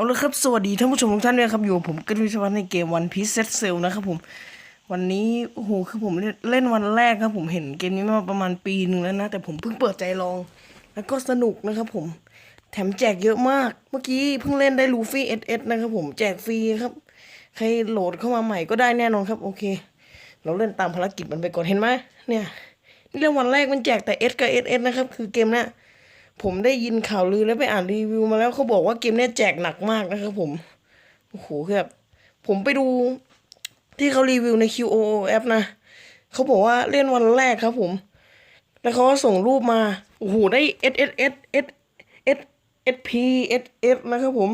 เอาละครับสวัสดีท่านผู้ชมทุกท่านด้วยครับอยู่ผมกฤษวิศวัฒน์ในเกมวันพีซเซตเซลนะครับผมวันนี้โอ้โหคือผมเล่นเล่นวันแรกครับ ผมเห็นเกมนี้มาประมาณปีหนึ่งแล้วนะ แต่ผมเพิ่งเปิดใจลอง แล้วก็สนุกนะครับผมแถมแจกเยอะมาก เมื่อกี้เพิ่งเล่นได้ลูฟี่เอสเอสนะครับผมแจกฟรีครับ ใครโหลดเข้ามาใหม่ก็ได้แน่นอนครับ โอเค เราเล่นตามภารกิจมันไปก่อนเห็นไหมเนี่ยนี่เรื่องวันแรกมันแจกแต่เอสกับเอสเอสนะครับคือเกมเนี้ย ผมได้ยินข่าวลือแล้วไปอ่านรีวิวมาแล้วเขาบอกว่าเกมนี้แจกหนักมากนะครับผม โอ้โหคือแบบผมไปดูที่เขารีวิวใน QOF นะเขาบอกว่าเล่นวันแรกครับผม แล้วเขาก็ส่งรูปมา โอ้โห ได้ S S S S S S P S S นะครับผม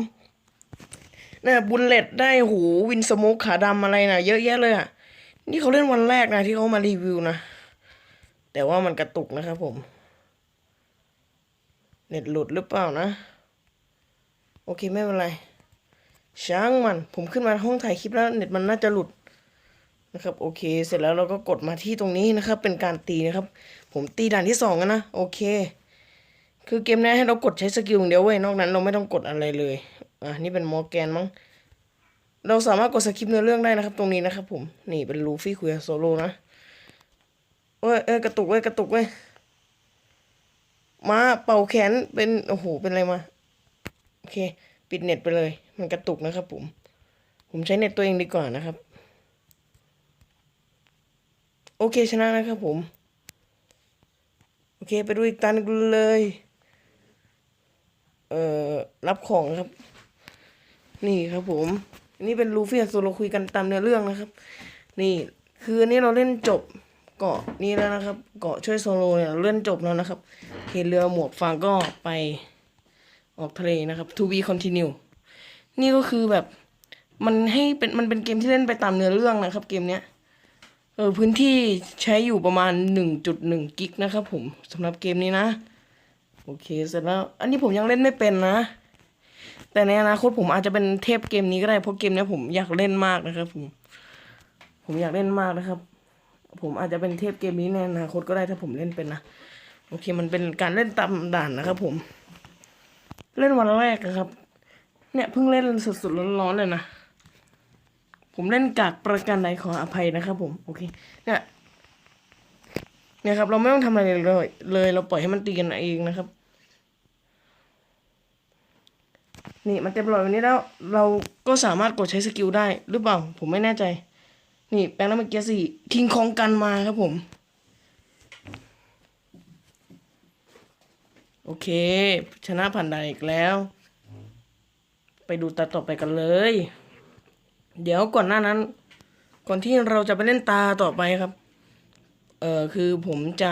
เนี่ยบุลเลตได้โอ้โหวินสโมกขาดำอะไรนะเยอะแยะเลยอะ นี่เขาเล่นวันแรกนะที่เขามารีวิวนะ แต่ว่ามันกระตุกนะครับผม เน็ตหลุดหรือเปล่านะ โอเคไม่เป็นไร ช่างมัน ผมขึ้นมาห้องถ่ายคลิปแล้วเน็ตมันน่าจะหลุดนะครับโอเค เสร็จแล้วเราก็กดมาที่ตรงนี้นะครับ เป็นการตีนะครับ ผมตีด่านที่สองนะโอเค คือเกมนี้ให้เรากดใช้สกิลเดียวเว้ยนอกนั้นเราไม่ต้องกดอะไรเลยอะนี่เป็นมอร์แกนมั้งเราสามารถกดสกิปเนื้อเรื่องได้นะครับ ตรงนี้นะครับผมนี่เป็นลูฟี่คุยโซโล่นะเอ้ยเอ้ยกระตุกเว้ยกระตุกเว้ย มาเป่าแขนเป็นโอ้โหเป็นอะไรมาโอเค ปิดเน็ตไปเลย มันกระตุกนะครับ ผม ผมใช้เน็ตตัวเองดีกว่านะครับ โอเคชนะนะครับ ผม โอเค ไปดูอีกตานึงเลย เอ่อรับของครับ นี่ครับ ผม นี่เป็นลูฟี่กับโซโลคุยกันตามเนื้อเรื่องนะครับ นี่ คืออันนี้เราเล่นจบ เกาะนี้แล้วนะครับ เกาะช่วยโซโลเนี่ยเล่นจบแล้วนะครับเห็นเรือหมวกฟางก็ไปออกทะเลนะครับ to be continue นี่ก็คือแบบมันให้เป็นมันเป็นเกมที่เล่นไปตามเนื้อเรื่องนะครับ เกมเนี้ยเออพื้นที่ใช้อยู่ประมาณ 1.1 กิกนะครับผมสำหรับเกมนี้นะ โอเคเสร็จแล้ว อันนี้ผมยังเล่นไม่เป็นนะ แต่ในอนาคตผมอาจจะเป็นเทพเกมนี้ก็ได้เพราะเกมนี้ผมอยากเล่นมากนะครับผม ผมอยากเล่นมากนะครับ ผมอาจจะเป็นเทพเกมนี้ในอนาคตก็ได้ถ้าผมเล่นเป็นนะโอเคมันเป็นการเล่นตามด่านนะครับ ผม เล่นวันแรกอะครับ เนี่ยเพิ่งเล่นสดๆร้อนๆเลยนะผมเล่นกากประกันใดขออภัยนะครับ ผมโอเค เนี่ยเนี่ยครับ เราไม่ต้องทำอะไรเลยเลยเราปล่อยให้มันตีกันเองนะครับ นี่มันเต็มหลอดแบบนี้แล้ว เราก็สามารถกดใช้สกิลได้หรือเปล่า ผมไม่แน่ใจ นี่แปลงน้ำมันเกียร์สี่ทิ้งของกันมาครับผม โอเค ชนะผ่านด่านอีกแล้ว ไปดูตาต่อไปกันเลย เดี๋ยวก่อนหน้านั้น ก่อนที่เราจะไปเล่นตาต่อไปครับ เออคือผมจะ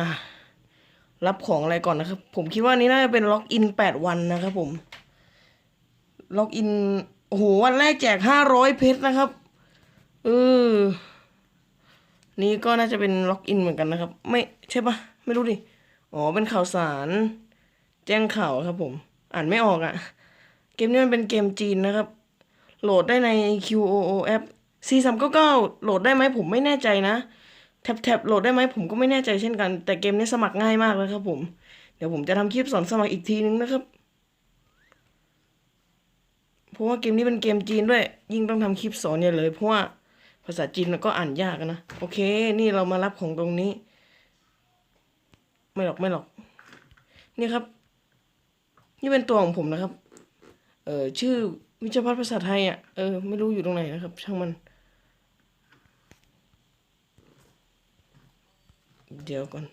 รับของอะไรก่อนนะครับ ผมคิดว่านี้น่าจะเป็นล็อกอินแปดวันนะครับผม ล็อกอินโอ้โหวันแรกแจกห้าร้อยเพชรนะครับ เออ นี่ก็น่าจะเป็นล็อกอินเหมือนกันนะครับ ไม่ใช่ปะไม่รู้ดิ อ๋อ เป็นข่าวสาร แจ้งข่าวครับผม อ่านไม่ออกอะ่ะ เกมนี้มันเป็นเกมจีนนะครับ โหลดได้ใน QOOF C 3 9 9โหลดได้ไหมผมไม่แน่ใจนะแท็บแท็บโหลดได้ไหมผมก็ไม่แน่ใจเช่นกัน แต่เกมนี้สมัครง่ายมากเลยครับผม เดี๋ยวผมจะทำคลิปสอนสมัครอีกทีนึงนะครับเพราะว่าเกมนี้เป็นเกมจีนด้วย ยิ่งต้องทำคลิปสอนเนี่เลย เพราะว่า ภาษาจีนมันก็อ่านยากนะ โอเค นี่เรามารับของตรงนี้ ไม่หรอกไม่หรอก นี่ครับ นี่เป็นตัวของผมนะครับ เออชื่อวิชาพัฒน์ภาษาไทยอะ เออ ไม่รู้อยู่ตรงไหนนะครับ ช่างมัน เดี๋ยวก่อน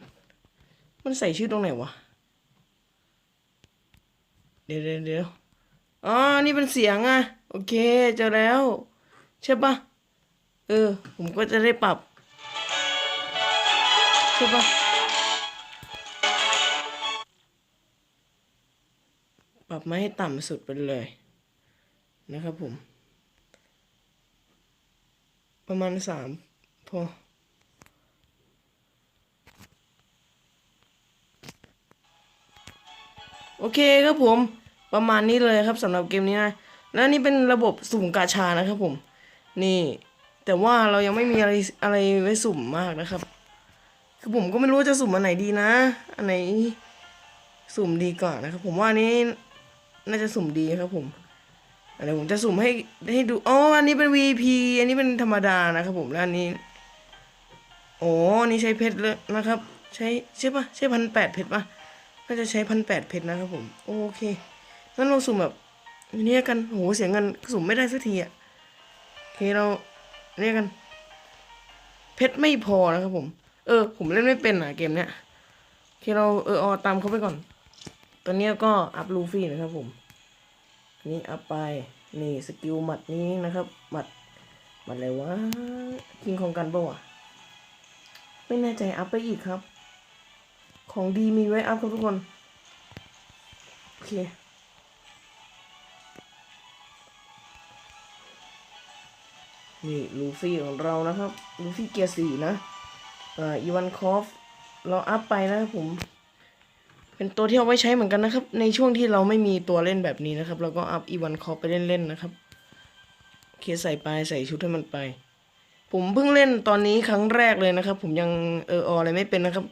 มันใส่ชื่อตรงไหนวะ เดี๋ยวเดี๋ยวเดี๋ยวอ๋อ นี่เป็นเสียงอะ โอเค เจอแล้ว ใช่ปะ เออ ผมก็จะได้ปรับใช่ปะปรับมาให้ต่ำสุดไปเลย นะครับผม ประมาณสามพอโอเคครับผมประมาณนี้เลยครับสำหรับเกมนี้นะ แล้วนี่เป็นระบบสุ่มกาชานะครับผม นี่ แต่ว่าเรายังไม่มีอะไรอะไรไว้สุ่มมากนะครับ คือผมก็ไม่รู้จะสุ่มอันไหนดีนะ อันไหนสุ่มดีกว่านนะครับ ผมว่าอันนี้น่าจะสุ่มดีครับ ผมเดี๋ยวผมจะสุ่มให้ให้ดูอ๋ออันนี้เป็น VP อันนี้เป็นธรรมดานะครับ ผมแล้วอันนี้โอ้อันนี้ใช้เพชรเลยนะครับ ใช้ใช่ปะใช่พันแปดเพชรปะน่าจะใช้พันแปดเพชรนะครับ ผม โอเคงั้นเราสุ่มแบบนี้กันโหเสียเงินสุ่มไม่ได้สักทีอะโอเคเรา เนี่ยกกัน เพชรไม่พอนะครับผม เออ ผมเล่นไม่เป็นอะเกมเนี้ยโอเคเราเออเอาตามเขาไปก่อน ตอนนี้ก็อัพลูฟี่นะครับผม นี่อัพไป นี่สกิลหมัดนี้นะครับ หมัด หมัดอะไรวะคิงของกันปะวะ ไม่แน่ใจอัพไปอีกครับ ของดีมีไว้อัพครับทุกคน โอเค นี่ลูฟี่ของเรานะครับลูฟี่เกียร์สี่นะอ่าอีวานคอฟเราอัพไปนะครับผม เป็นตัวที่เอาไว้ใช้เหมือนกันนะครับ ในช่วงที่เราไม่มีตัวเล่นแบบนี้นะครับ เราก็อัพอีวันคอฟไปเล่นๆนะครับโอเคใส่ไปใส่ชุดให้มันไป ผมเพิ่งเล่นตอนนี้ครั้งแรกเลยนะครับ ผมยังเออออะไรไม่เป็นนะครับ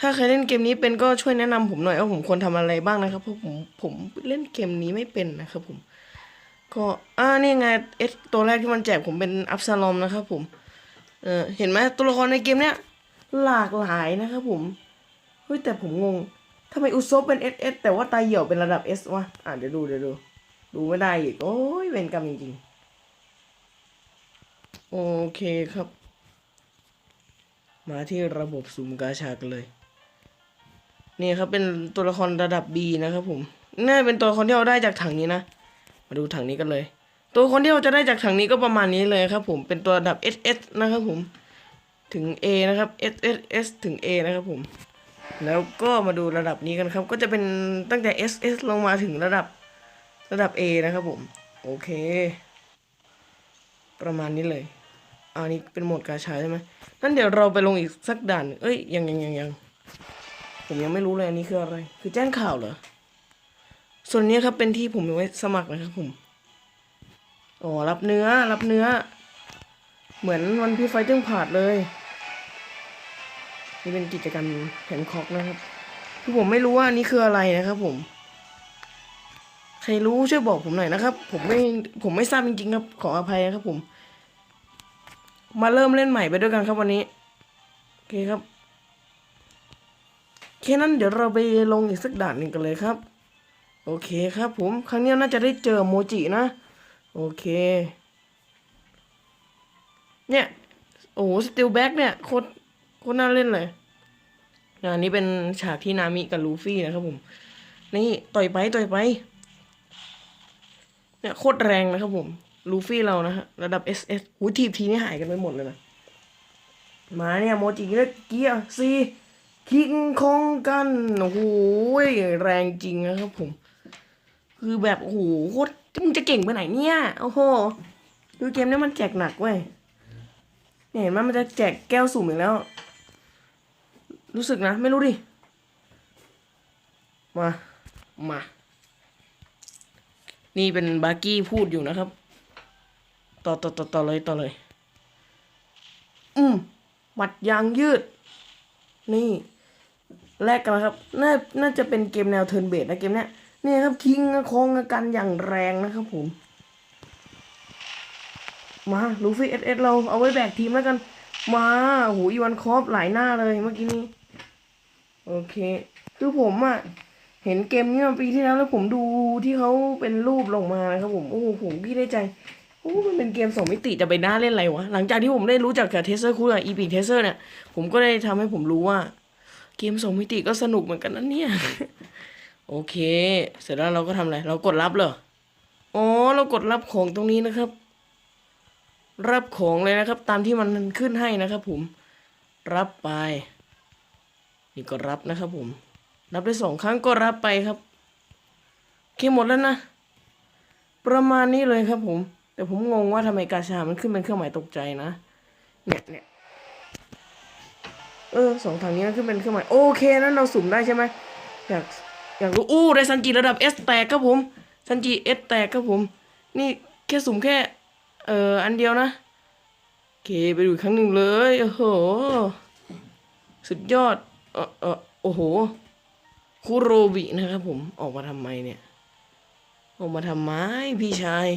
ถ้าใครเล่นเกมนี้เป็นก็ช่วยแนะนำผมหน่อยว่าผมควรทำอะไรบ้างนะครับเพราะผมผมเล่นเกมนี้ไม่เป็นนะครับผม ก็อ่านี่ไงเอสตัวแรกที่มันแจกผมเป็นอัพซาลอมนะครับผมเออเห็นไหมตัวละครในเกมเนี้ยหลากหลายนะครับผมเฮ้ยแต่ผมงงทำไมอุซบเป็น SS แต่ว่าตาเหี่ยวเป็นระดับ S วะอะเดี๋ยวดูเดี๋ยวดูดูไม่ได้อีกโอ้ยเวรกรรมจริงๆ โอเคครับ มาที่ระบบสุ่มกาชากันเลย นี่ครับเป็นตัวละครระดับ B นะครับผมน่าเป็นตัวละครที่เราได้จากถังนี้นะ มาดูถังนี้กันเลย ตัวครที่เราจะได้จากถังนี้ก็ประมาณนี้เลยครับ ผมเป็นตัวระดับ SS นะครับผมถึง A นะครับ S S S ถึง A นะครับผม แล้วก็มาดูระดับนี้กันครับ ก็จะเป็นตั้งแต่ S S ลงมาถึงระดับระดับ A นะครับผม โอเค ประมาณนี้เลยอันนี้เป็นโหมดกาชาใช่ไหมนั่นเดี๋ยวเราไปลงอีกสักด่าน เอ้ย ยังยังยังยังผมยังไม่รู้เลยอันนี้คืออะไร คือแจ้งข่าวเหรอ ส่วนนี้ครับเป็นที่ผมไว้สมัครนะครับผมอ๋อรับเนื้อรับเนื้อ เหมือนวันพี่ไฟตึ้งผาดเลย นี่เป็นกิจกรรมแฮนคอกนะครับคือผมไม่รู้ว่าอันนี้คืออะไรนะครับผม ใครรู้ช่วยบอกผมหน่อยนะครับ ผมไม่ผมไม่ทราบจริงๆครับขออภัยนะครับผม มาเริ่มเล่นใหม่ไปด้วยกันครับวันนี้โอเคครับแค่นั้นเดี๋ยวเราไปลงอีกสักด่านหนึ่งกันเลยครับ โอเคครับผม ครั้งนี้น่าจะได้เจอโมจินะ โอเค เนี่ย โอ้โหสติลแบ็กเนี่ยโคตรโคตรน่าเล่นเลยอันนี้เป็นฉากที่นามิกับลูฟี่นะครับผม นี่ต่อยไปต่อยไป เนี่ยโคตรแรงนะครับผม ลูฟี่เรานะฮะระดับ SS หูทีบทีนี่หายกันไปหมดเลยนะ มาเนี่ยโมจิเลือเกียร์ซีคิงคองกัน โอ้โหแรงจริงนะครับผม คือแบบโอ้โหโคตรมึงจะเก่งไปไหนเนี่ยโอ้โหดูเกมนี้มันแจกหนักเว้ยเห็นไหมมันจะแจกแก้วสุ่มอีกแล้ว รู้สึกนะ ไม่รู้ดิ มา มา นี่เป็นบาร์กี้พูดอยู่นะครับ ต่อต่อต่อต่อเลยต่อเลย อืมหมัดยางยืด นี่ แรกกันนะครับ น่า น่าจะเป็นเกมแนวเทิร์นเบสนะเกมเนี้ย นี่ครับทิ้งคองกันอย่างแรงนะครับผม มาลูฟี่เอสเอสเราเอาไว้แบกทีมแล้วกัน มาโอ้โหอีวันคอฟหลายหน้าเลยเมื่อกี้นี้ โอเค คือผมอะ่ะเห็นเกมนี้มาปีที่แล้วแล้วผมดูที่เขาเป็นรูปลงมานะครับผม โอ้โหผมพี่ได้ใจโอ้มันเป็นเกมสองมิติจะไปน่าเล่นอะไรวะ หลังจากที่ผมได้รู้จักกับเทเซอร์คูกับอีพิกเทเซอร์เนี่ย ผมก็ได้ทำให้ผมรู้ว่า เกมสองมิติก็สนุกเหมือนกันนะเนี่ย โอเค เสร็จแล้วเราก็ทำอะไร เรากดรับเหรอ อ๋อ เรากดรับของตรงนี้นะครับ รับของเลยนะครับ ตามที่มันขึ้นให้นะครับ ผม รับไป นี่ก็รับนะครับ ผม รับได้สองครั้งก็รับไปครับโอเคหมดแล้วนะ ประมาณนี้เลยครับ ผม แต่ผมงงว่าทำไมกาชา มันขึ้นเป็นเครื่องหมายตกใจนะ เนี่ยเนี่ยเออสองทางนี้มันขึ้นเป็นเครื่องหมายโอเคนั้นเราสุ่มได้ใช่ไหมอยาก อยากรู้อู้ได้ซันจิระดับ S แตกครับผมซันจิ S แตกครับผม นี่แค่สุ่มแค่เอ่ออันเดียวนะโอเคไปดูอีกครั้งหนึ่งเลยโอ้โหสุดยอดเออเออโอ้โหคุโรบินะครับผมออกมาทำไมเนี่ย ออกมาทำไมพี่ชาย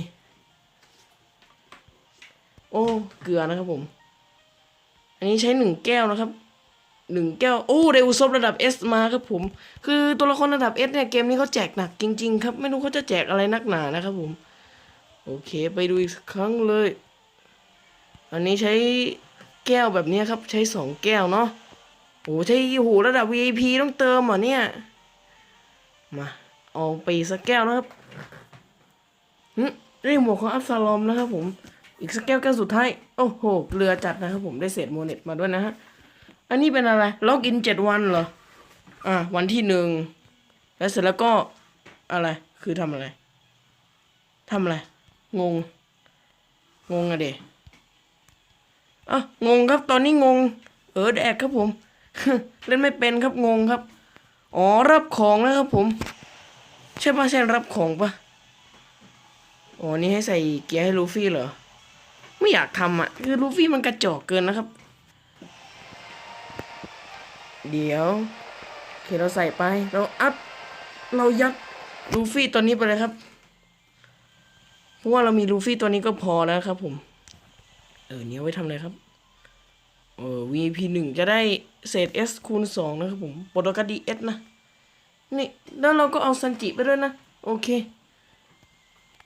โอ้เกลือนะครับผม อันนี้ใช้หนึ่งแก้วนะครับ หนึ่งแก้ว โอ้เดอุซบระดับ S มาครับผม คือตัวละครระดับ S เนี่ย เกมนี้เขาแจกหนักจริง ๆ ครับ ไม่รู้เขาจะแจกอะไรนักหนานะครับผม โอเค ไปดูอีกครั้งเลย อันนี้ใช้แก้วแบบนี้ครับ ใช้สองแก้วเนาะโอ้ใช้โหระดับ VIP ต้องเติมเหรอเนี่ย มา เอาไปสักแก้วนะครับหึได้หมวกของอัฟซาลอมนะครับผม อีกสักแก้วแก้วสุดท้าย โอ้โหเรือจัดนะครับผมได้เศษโมเน็ตมาด้วยนะฮะ อันนี้เป็นอะไร ล็อกอินเจ็ดวันเหรอ อะวันที่หนึ่ง แล้วเสร็จแล้วก็อะไร คือทำอะไร ทำอะไร งง งงอะเดอะงงครับตอนนี้งง เออแดกครับผม เล่นไม่เป็นครับงงครับ อ๋อรับของนะครับผม ใช่ปะใช่รับของปะอ๋อนี่ให้ใส่เกียร์ให้ลูฟี่เหรอ ไม่อยากทำอะ คือลูฟี่มันกระจอกเกินนะครับ เดี๋ยวโอเคเราใส่ไป เราอัพ เรายัดลูฟี่ตัวนี้ไปเลยครับ เพราะว่าเรามีลูฟี่ตัวนี้ก็พอแล้วครับ ผม เออเนี้ยไว้ทำอะไรครับ เออ VP หนึ่งจะได้เศษ S คูณสองนะครับผมปรโตกาดี S นะ นี่ แล้วเราก็เอาซันจิไปด้วยนะ โอเค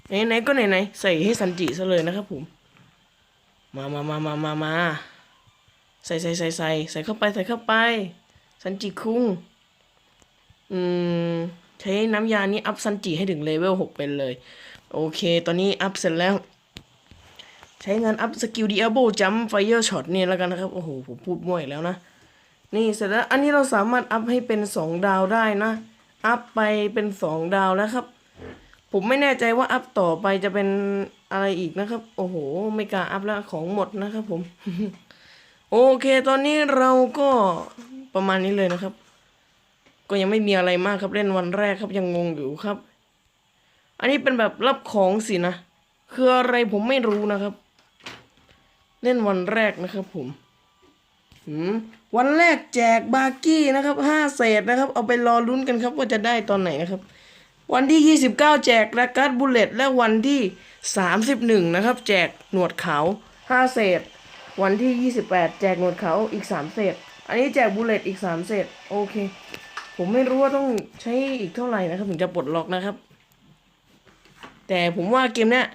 ไหนๆก็ไหนๆใส่ให้ซันจิซะเลยนะครับผม มามามามามามาใส่ใส่ใส่ใส่ใส่เข้าไปใส่เข้าไป ซันจิคุงอืมใช้น้ำยานี้อัพซันจิให้ถึงเลเวลหกเป็นเลย โอเค ตอนนี้อัพเสร็จแล้ว ใช้งานอัพสกิลดี a อ l e จัมไฟเ r อร์ช็อตนี่แล้วกันนะครับ โอ้โห ผมพูดมั่วอีกแล้วนะ นี่เสร็จแล้ว อันนี้เราสามารถอัพให้เป็นสองดาวได้นะ อัพไปเป็นสองดาวแล้วครับ ผมไม่แน่ใจว่าอัพต่อไปจะเป็นอะไรอีกนะครับ โอ้โห ไม่กล้าอัพแล้วของหมดนะครับผม โอเค ตอนนี้เราก็ ประมาณนี้เลยนะครับ ก็ยังไม่มีอะไรมากครับเล่นวันแรกครับยังงงอยู่ครับ อันนี้เป็นแบบรับของสินะคืออะไรผมไม่รู้นะครับ เล่นวันแรกนะครับ ผมวันแรกแจกบาร์กี้นะครับห้าเศษนะครับ เอาไปรอลุ้นกันครับว่าจะได้ตอนไหนนะครับ วันที่ 29 แจกแรกการ์ดบุลเลตและวันที่ 31 นะครับ แจกหนวดขาว5เศษ วันที่ 28 แจกหนวดขาวอีก 3 เศษ อันนี้แจกบุลเลตอีก3เศษโอเค ผมไม่รู้ว่าต้องใช้อีกเท่าไหร่นะครับถึงจะปลดล็อกนะครับ แต่ผมว่าเกมเนี้ย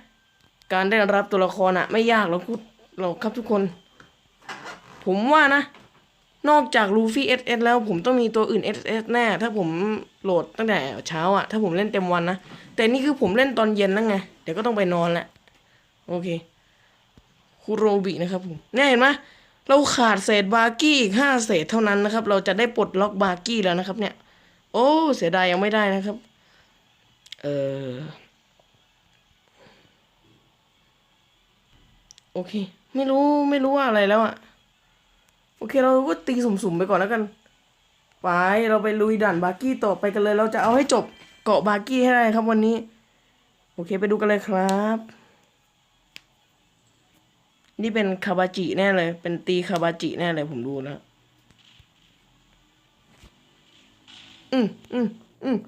การได้รับตัวละครอะไม่ยากหรอกคุณหรอกครับทุกคน ผมว่านะ นอกจากลูฟี่ SS แล้วผมต้องมีตัวอื่น SS แน่ ถ้าผมโหลดตั้งแต่เช้าอะถ้าผมเล่นเต็มวันนะแต่นี่คือผมเล่นตอนเย็นแล้วไงเดี๋ยวก็ต้องไปนอนแหละโอเคคุโรบินะครับผมเนี่ยเห็นไหม เราขาดเศษบาร์กี้อีกห้าเศษเท่านั้นนะครับ เราจะได้ปลดล็อกบาร์กี้แล้วนะครับ เนี่ย โอ้ เสียดายยังไม่ได้นะครับ เออโอเค ไม่รู้ไม่รู้ว่าอะไรแล้วอะโอเค เราก็ตีสุ่มๆไปก่อนแล้วกัน ไปเราไปลุยด่านบาร์กี้ต่อไปกันเลย เราจะเอาให้จบเกาะบาร์กี้ให้ได้ครับวันนี้ โอเค ไปดูกันเลยครับ นี่เป็นคาบาจิแน่เลย เป็นตีคาบาจิแน่เลยผมดูแล้วอืมอืมอืม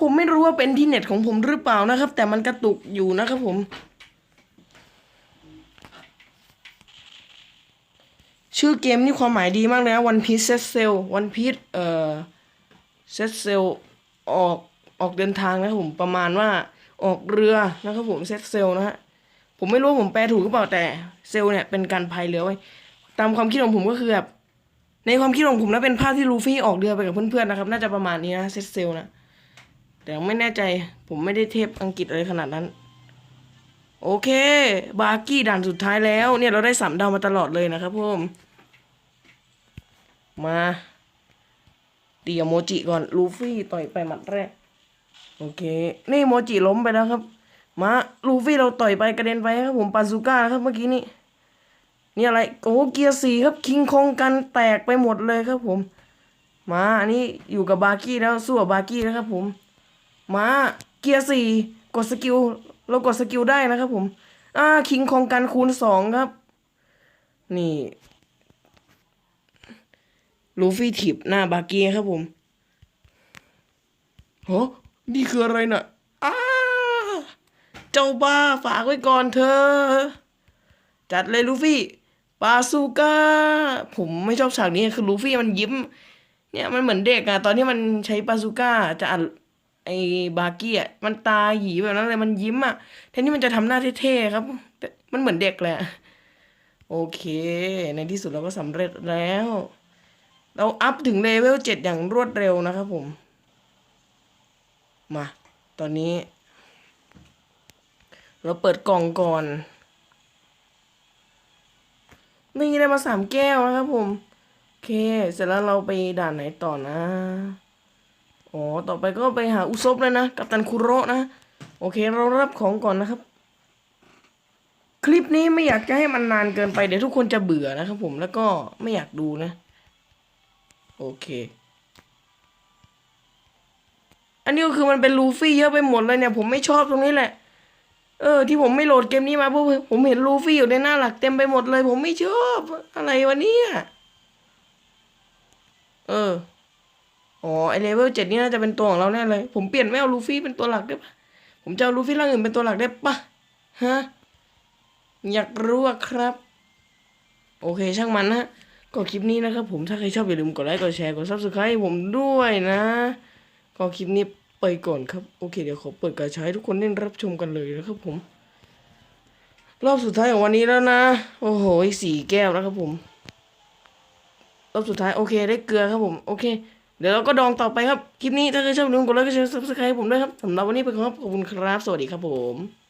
ผมไม่รู้ว่าเป็นที่เน็ตของผมหรือเปล่านะครับ แต่มันกระตุกอยู่นะครับผม ชื่อเกมนี่ความหมายดีมากเลยนะวันพีซเซตเซลวันพีซเอ่อเซตเซลออกออกเดินทางนะครับผมประมาณว่าออกเรือนะครับผมเซตเซลนะฮะผมไม่รู้ผมแปลถูกหรือเปล่าแต่ เซลเนี่ยเป็นการพายเรือไว้ ตามความคิดของผมก็คือแบบในความคิดของผมนะเป็นภาพที่ลูฟี่ออกเรือไปกับเพื่อนๆนะครับ น่าจะประมาณนี้นะเซตเซลนะแต่ไม่แน่ใจผมไม่ได้เทพอังกฤษอะไรขนาดนั้น โอเค บาร์กี้ด่านสุดท้ายแล้ว เนี่ยเราได้สามดาวมาตลอดเลยนะครับผมมาตีโมจิก่อนลูฟี่ต่อยไปหมัดแรก โอเค นี่โมจิล้มไปแล้วครับ มาลูฟี่เราต่อยไปกระเด็นไปครับผมปาซูก้าครับเมื่อกี้นี้ นี่อะไรโอ้เกียร์สี่ครับคิงคองกันแตกไปหมดเลยครับผม มาอันนี้อยู่กับบาร์กี้แล้วสู้กับบาร์กี้แล้วครับผม มาเกียร์สี่กดสกิลเรากดสกิลได้นะครับผมอ่าคิงคองกันคูณสองครับ นี่ลูฟี่ถีบหน้าบาร์กี้ครับผมโหนี่คืออะไรน่ะอ้าเจ้าบ้าฝากไว้ก่อนเธอ จัดเลยลูฟี่ ปาซูก้า ผมไม่ชอบฉากนี้คือลูฟี่มันยิ้ม เนี่ยมันเหมือนเด็กอะตอนที่มันใช้ปาซูก้าจะอัดไอ้บาร์กี้อะมันตาหยีแบบนั้นเลยมันยิ้มอะแทนที่มันจะทำหน้าเท่ๆครับมันเหมือนเด็กแหละ โอเค ในที่สุดเราก็สำเร็จแล้ว เราอัพถึงเลเวลเจ็ดอย่างรวดเร็วนะครับผม มา ตอนนี้ เราเปิดกล่องก่อน นี่ได้มาสามแก้วนะครับผมโอเค เสร็จแล้วเราไปด่านไหนต่อนะอ๋อต่อไปก็ไปหาอุซบเลยนะ กับตันคุโระนะ โอเคเรารับของก่อนนะครับ คลิปนี้ไม่อยากจะให้มันนานเกินไปเดี๋ยวทุกคนจะเบื่อนะครับผมแล้วก็ไม่อยากดูนะ โอเค อันนี้ก็คือมันเป็นลูฟี่เยอะไปหมดเลยเนี่ย ผมไม่ชอบตรงนี้แหละ เออที่ผมไม่โหลดเกมนี้มาเพราะผมเห็นลูฟี่อยู่ในหน้าหลักเต็มไปหมดเลย ผมไม่ชอบอะไรวะเนี่ยเอออ๋อไอเลเวลเจ็ดนี่น่าจะเป็นตัวของเราแน่เลย ผมเปลี่ยนไม่เอาลูฟี่เป็นตัวหลักได้ปะผมจะเอาลูฟี่ร่างอื่นเป็นตัวหลักได้ปะฮะอยากรู้อะครับ โอเคช่างมันนะก็คลิปนี้นะครับผมถ้าใครชอบอย่าลืมกดไลค์กดแชร์กด subscribe ให้ผมด้วยนะ ก็คลิปนี้ ไปก่อนครับ โอเค เดี๋ยวขอเปิดกระชายทุกคนได้รับชมกันเลยนะครับผม รอบสุดท้ายของวันนี้แล้วนะ โอ้โหสี่แก้วแล้วครับผม รอบสุดท้ายโอเคได้เกลือครับผม โอเค เดี๋ยวเราก็ดองต่อไปครับ คลิปนี้ถ้าใครชอบลืมกดไลค์กดแชร์ subscribe ให้ผมด้วยครับสำหรับวันนี้ไปก่อนครับขอบคุณครับ สวัสดีครับผม